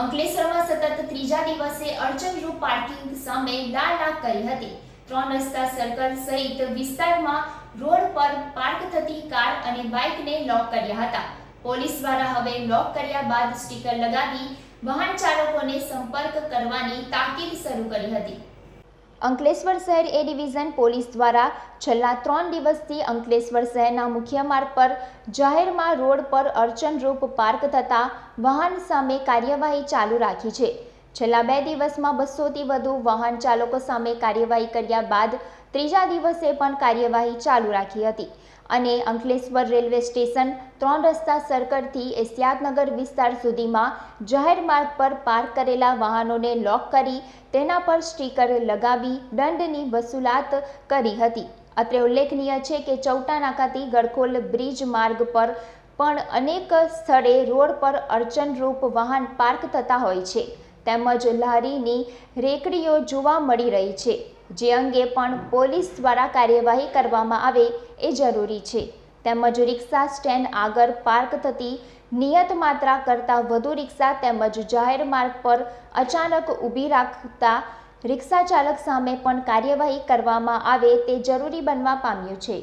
અંકલેશ્વરમાં સતત ત્રીજા દિવસે અડચણરૂપ પાર્કિંગ સામે લાલાક કરી હતી. ત્રણ રસ્તા સર્કલ સહિત વિસ્તારમાં રોડ પર પાર્ક થતી કાર અને બાઇકને લોક કર્યા હતા. પોલીસ દ્વારા હવે લોક કર્યા બાદ સ્ટીકર લગાવી વાહન ચાલકોને સંપર્ક કરવાની તાકીદ શરૂ કરી હતી. અંકલેશ્વર શહેર એ ડિવિઝન પોલીસ દ્વારા છેલ્લા ત્રણ દિવસથી અંકલેશ્વર શહેરના મુખ્ય માર્ગ પર જાહેરમાં રોડ પર અડચણરૂપ પાર્ક થતા વાહન સામે કાર્યવાહી ચાલુ રાખી છે. છેલ્લા બે દિવસમાં બસોથી વધુ વાહન ચાલકો સામે કાર્યવાહી કર્યા બાદ ત્રીજા દિવસે પણ કાર્યવાહી ચાલુ રાખી હતી. અને અંકલેશ્વર રેલવે સ્ટેશન ત્રણ રસ્તા સર્કલથી એસિયાતનગર વિસ્તાર સુધીમાં જાહેર માર્ગ પર પાર્ક કરેલા વાહનોને લોક કરી તેના પર સ્ટીકર લગાવી દંડની વસૂલાત કરી હતી. અત્રે ઉલ્લેખનીય છે કે ચૌટા નાકાથી ગડખોલ બ્રિજ માર્ગ પર પણ અનેક સ્થળે રોડ પર અડચણરૂપ વાહન પાર્ક થતા હોય છે. તેમજ લારીની રેકડીઓ જોવા મળી રહી છે. જે અંગે પણ પોલીસ દ્વારા કાર્યવાહી કરવામાં આવે એ જરૂરી છે. તેમજ રિક્ષા સ્ટેન્ડ આગળ પાર્ક થતી નિયત માત્રા કરતાં વધુ રિક્ષા તેમજ જાહેર માર્ગ પર અચાનક ઊભી રાખતા રિક્ષા ચાલક સામે પણ કાર્યવાહી કરવામાં આવે તે જરૂરી બનવા પામ્યું છે.